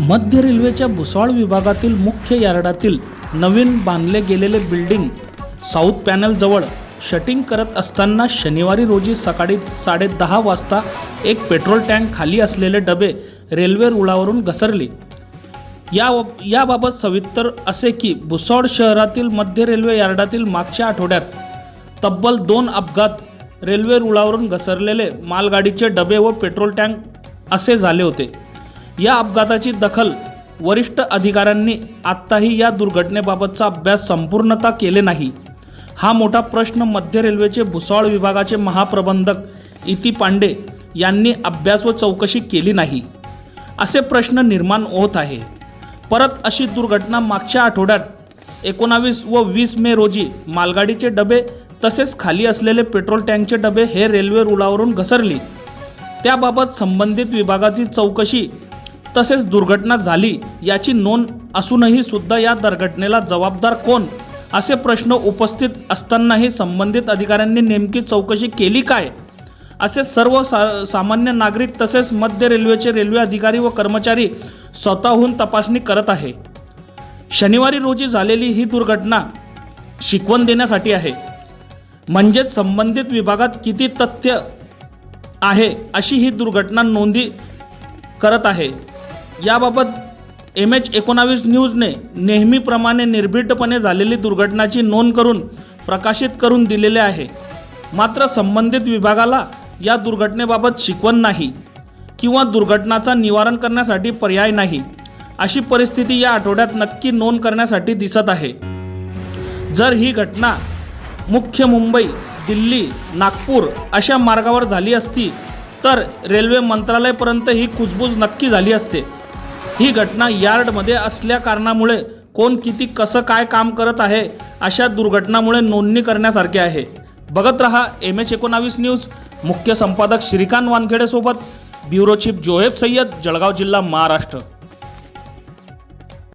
मध्य रेल्वेच्या भुसावळ विभागातील मुख्य यार्डातील नवीन बांधले गेलेले बिल्डिंग साऊथ पॅनलजवळ शटिंग करत असताना शनिवारी रोजी सकाळी साडेदहा वाजता एक पेट्रोल टँक खाली असलेले डबे रेल्वे रुळावरून घसरले. या याबाबत सविस्तर असे की भुसावळ शहरातील मध्य रेल्वे यार्डातील मागच्या आठवड्यात तब्बल दोन अपघात रेल्वे रुळावरून घसरलेले मालगाडीचे डबे व पेट्रोल टँक असे झाले होते. या अपघाताची दखल वरिष्ठ अधिकाऱ्यांनी आत्ताही या दुर्घटनेबाबतचा अभ्यास संपूर्णता केले नाही. हा मोठा प्रश्न मध्य रेल्वेचे भुसावळ विभागाचे महाप्रबंधक इति पांडे यांनी अभ्यास व चौकशी केली नाही. असे प्रश्न निर्माण होत आहे. परत अशी दुर्घटना मागच्या आठवड्यात एकोणावीस व वीस मे रोजी मालगाडीचे डबे तसेच खाली असलेले पेट्रोल टँकचे डबे हे रेल्वे रुळावरून घसरली. त्याबाबत संबंधित विभागाची चौकशी तसेच दुर्घटना झाली याची नोंद असूनही सुद्धा या दुर्घटनेला जबाबदार कोण? असे प्रश्न उपस्थित असतानाही संबंधित अधिकाऱ्यांनी नेमकी चौकशी केली काय? असे सर्व सा सामान्य नागरिक तसेच मध्य रेल्वेचे रेल्वे अधिकारी व कर्मचारी स्वतःहून तपासणी करत आहे. शनिवारी रोजी झालेली ही दुर्घटना शिकवण देण्यासाठी आहे. म्हणजेच संबंधित विभागात किती तथ्य आहे अशी ही दुर्घटना नोंदी करत आहे. याबाबत एम एच एकोणावीस न्यूजने नेहमीप्रमाणे निर्भीडपणे झालेली दुर्घटनाची नोंद करून प्रकाशित करून दिलेले आहे. मात्र संबंधित विभागाला या दुर्घटनेबाबत शिकवण नाही किंवा दुर्घटनाचा निवारण करण्यासाठी पर्याय नाही अशी परिस्थिती या आठवड्यात नक्की नोंद करण्यासाठी दिसत आहे. जर ही घटना मुख्य मुंबई दिल्ली नागपूर अशा मार्गावर झाली असती तर रेल्वे मंत्रालयपर्यंत ही कुजबूज नक्की झाली असते. ही घटना यार्डमध्ये असल्या कारणामुळे कोण किती कसं काय काम करत आहे अशा दुर्घटनामुळे नोंदणी करण्यासारखे आहे. बघत रहा एम एच एकोणावीस न्यूज. मुख्य संपादक श्रीकांत वानखेडेसोबत ब्युरो चीफ जोहेब सय्यद जळगाव जिल्हा महाराष्ट्र.